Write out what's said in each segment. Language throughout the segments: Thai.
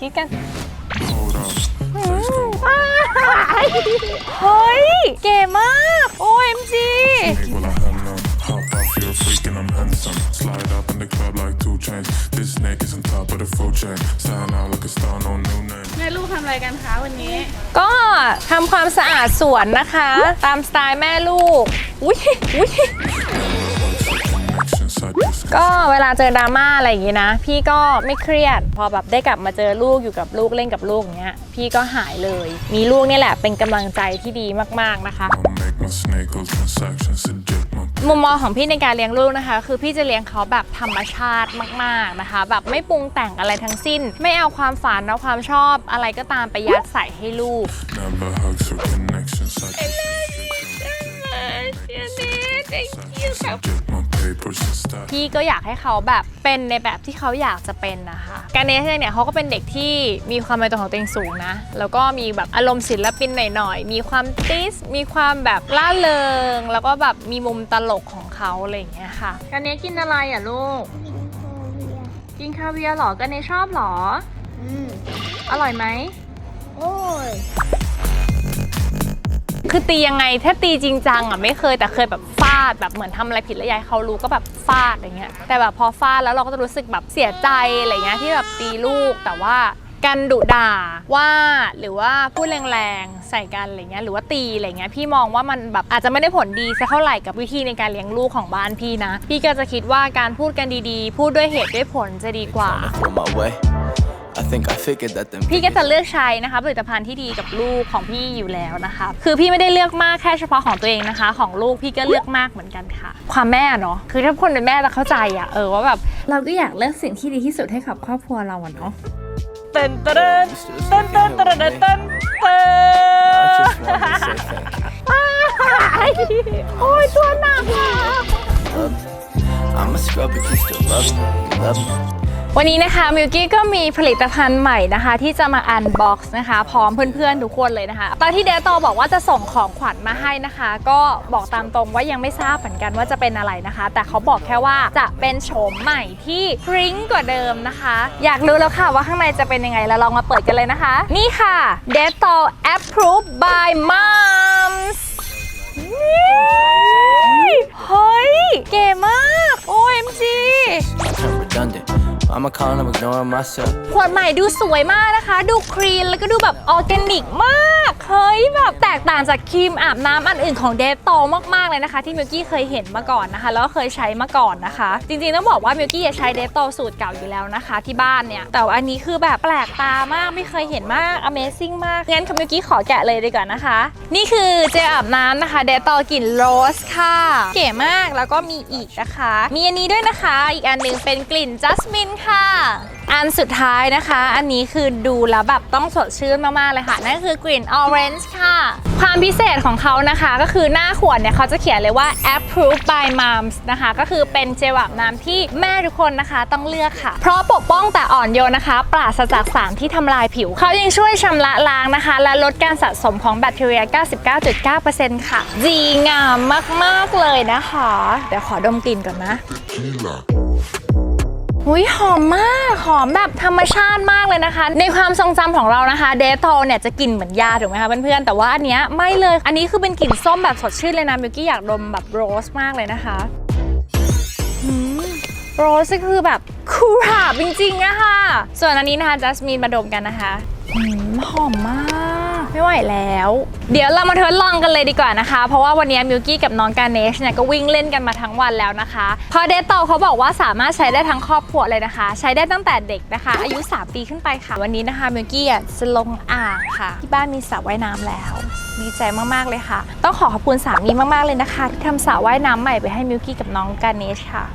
คิดกัน Hold up. Let's go. เฮ้ย เก๋มาก OMG Snake will I have none. Hop off, you're a freak and I'm handsome. Slide up in the club like two chains. This snake is on top of the full chain. Sign out like a star, no new name. แม่ลูกทำอะไรกันคะวันนี้ ก็ทำความสะอาดสวนนะคะ ตามสไตล์แม่ลูก อุ้ยอุ้ย Connection, side discussion. ก็เวลาเจอดราม่าอะไรอย่างงี้นะ พี่ก็ไม่เครียด พอแบบได้กลับมาเจอลูกอยู่กับลูกเล่นกับลูกอย่างเงี้ย พี่ก็หายเลย มีลูกนี่แหละเป็นกำลังใจที่ดีมากๆนะคะ I'll make my snake go transactions and dip my มุมมองของพี่ในการเลี้ยงลูกนะคะ คือพี่จะเลี้ยงเขาแบบธรรมชาติมากๆนะคะ แบบไม่ปรุงแต่งอะไรทั้งสิ้น ไม่เอาความฝันเอาความชอบอะไรก็ตามไปยัดใส่ให้ลูก never hugs for connection. Side discussion. Dip my papers and style. พี่ก็อยากให้เขาแบบเป็นในแบบที่เขาอยากจะเป็นนะคะการเนสเนี่ยเขาก็เป็นเด็กที่มีความเป็นตัวของตัวเองสูงนะ แล้วก็มีแบบอารมณ์ศิลปินหน่อยๆ มีความติส มีความแบบล่าเริง แล้วก็แบบมีมุมตลกของเขาอะไรอย่างเงี้ยค่ะการเนสกินอะไรอะลูก กินคาเวียร์หรอกันเนสชอบหรออืมอร่อยไหมโอ้ย คือตียังไงถ้าตีจริงจังอะไม่เคยแต่เคยแบบฟาดแบบเหมือนทำอะไรผิดแล้วยายเขารู้ก็แบบฟาดอะไรเงี้ยแต่แบบพอฟาดแล้วเราก็จะรู้สึกแบบเสียใจอะไรเงี้ยที่แบบตีลูกแต่ว่าการดุด่าว่าหรือว่าพูดแรงๆใส่กันอะไรเงี้ยหรือว่าตีอะไรเงี้ยพี่มองว่ามันแบบอาจจะไม่ได้ผลดีสักเท่าไหร่กับวิธีในการเลี้ยงลูกของบ้านพี่นะ พี่ก็จะคิดว่าการพูดกันดีๆ พูดด้วยเหตุด้วยผลจะดีกว่า I think I figured that them พี่ก็จะเลือกใช้นะคะผลิตภัณฑ์ที่ดีกับลูกของพี่อยู่แล้วนะคะ คือพี่ไม่ได้เลือกมากแค่เฉพาะของตัวเองนะคะ ของลูกพี่ก็เลือกมากเหมือนกันค่ะ ความแม่เนาะคือถ้าคนเป็นแม่จะเข้าใจอะเออว่าแบบเราก็อยากเลือกสิ่งที่ดีที่สุดให้กับครอบครัวเราอะเนาะเต้นเต้นเต้นเต้นเต้นเต้นเต้นเต้ I just wanted to say thank you. โอ้ยตัวหนักอะ I'm a scrub, but you still love me. You love me. วันนี้นะคะมิวกี้ก็มีผลิตภัณฑ์ใหม่นะคะ ที่จะมาอันบ็อกซ์นะคะ พร้อมเพื่อนๆทุกคนเลยนะคะ ตอนที่เดตโตบอกว่าจะส่งของขวัญมาให้นะคะ ก็บอกตามตรงว่ายังไม่ทราบเหมือนกันว่าจะเป็นอะไรนะคะ แต่เขาบอกแค่ว่าจะเป็นโฉมใหม่ที่พริ้งกว่าเดิมนะคะ อยากรู้แล้วค่ะว่าข้างในจะเป็นยังไงแล้วลองมาเปิดกันเลยนะคะ นี่ค่ะ d e t o approved by moms เฮ้ยเก๋มาก OMG I'm a call them ignoring myself. ขวดใหม่ดูสวยมากนะคะ ดูครีนแล้วก็ดูแบบออร์แกนิกมาก เฮ้ยแบบแตกต่างจากครีมอาบน้ำอันอื่นของเดตโตมากๆเลยนะคะ ที่มิวกี้เคยเห็นมาก่อนนะคะ แล้วก็เคยใช้มาก่อนนะคะ จริงๆต้องบอกว่ามิวกี้จะใช้เดตโตสูตรเก่าอยู่แล้วนะคะ ที่บ้านเนี่ย แต่ว่าอันนี้คือแบบแปลกตามากไม่เคยเห็นมาก Amazing มากงั้นมิวกี้ขอแกะเลยดีกว่านะคะ นี่คือเจลอาบน้ำนะคะเดตโตกลิ่นโรสค่ะ เก๋มากแล้วก็มีอีกนะคะ มีอันนี้ด้วยนะคะ อีกอันหนึงเป็นกลิ่นจัสมินค่ะ อันสุดท้ายนะคะ อันนี้คือดูแล้วแบบต้องสดชื่นมากๆเลยค่ะ นั่นคือกลิ่นออเรนจ์ค่ะ ความพิเศษของเขานะคะก็คือหน้าขวดเนี่ยเขาจะเขียนเลยว่า approved by moms นะคะ ก็คือเป็นเจลอาบน้ำที่แม่ทุกคนนะคะต้องเลือกค่ะ เพราะปกป้องแต่อ่อนโยนนะคะ ปราศจากสารที่ทำลายผิว เขายังช่วยชำระล้างนะคะ และลดการสะสมของแบคทีเรีย 99.9%ค่ะ ดีงามมากๆเลยนะคะ เดี๋ยวขอดมกลิ่นก่อนนะ Tequila. อุ้ยหอมมาก หอมแบบธรรมชาติมากเลยนะคะ ในความทรงจำของเรานะคะ เดทโทเนี่ยจะกลิ่นเหมือนยาถูกไหมคะเพื่อนๆแต่ว่าอันเนี้ยไม่เลย อันนี้คือเป็นกลิ่นส้มแบบสดชื่นเลยนะมิวกี้อยากดมแบบโรสมากเลยนะคะหืมโรสก็คือแบบคูหาบจริงๆอะค่ะ ส่วนอันนี้นะคะจัสมินมาดมกันนะคะหืมหอมมาก ไม่ไหวแล้ว เดี๋ยวเรามาทดลองกันเลยดีกว่านะคะ เพราะว่าวันนี้มิวกี้กับน้องการเนชเนี่ยก็วิ่งเล่นกันมาทั้งวันแล้วนะคะ พอเดตโตเขาบอกว่าสามารถใช้ได้ทั้งครอบครัวเลยนะคะ ใช้ได้ตั้งแต่เด็กนะคะ อายุ 3 ปีขึ้นไปค่ะ วันนี้นะคะมิวกี้จะลงอ่างค่ะ ที่บ้านมีสระว่ายน้ำแล้วดีใจมาก ๆ เลยค่ะ ต้องขอขอบคุณสามีมาก ๆ เลยนะคะ ที่ทำสระว่ายน้ำใหม่ไปให้มิวกี้กับน้องการเนชค่ะ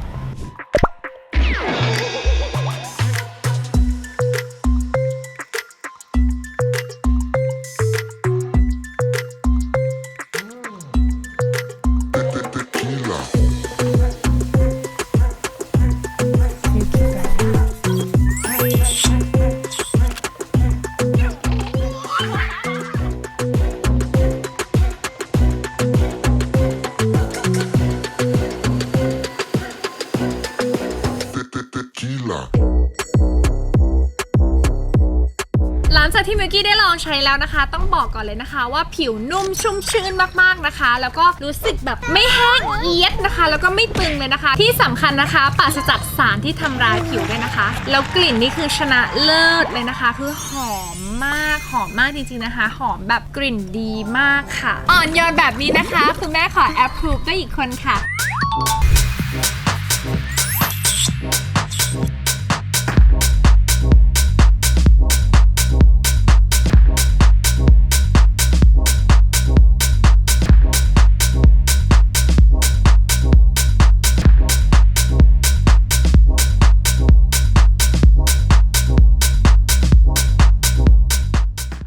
ที่มิวกี้ได้ลองใช้แล้วนะคะ ต้องบอกก่อนเลยนะคะ ว่าผิวนุ่มชุ่มชื่นมากๆนะคะ แล้วก็รู้สึกแบบไม่แห้งเอียดนะคะ แล้วก็ไม่ตึงเลยนะคะ ที่สำคัญนะคะปราศจากสารที่ทำร้ายผิวด้วยนะคะ แล้วกลิ่นนี่คือชนะเลิศเลยนะคะ คือหอมมากหอมมากจริงๆนะคะ หอมแบบกลิ่นดีมากค่ะ อ่อนโยนแบบนี้นะคะ คุณแม่ขอแอปพรูฟด้วยอีกคนค่ะ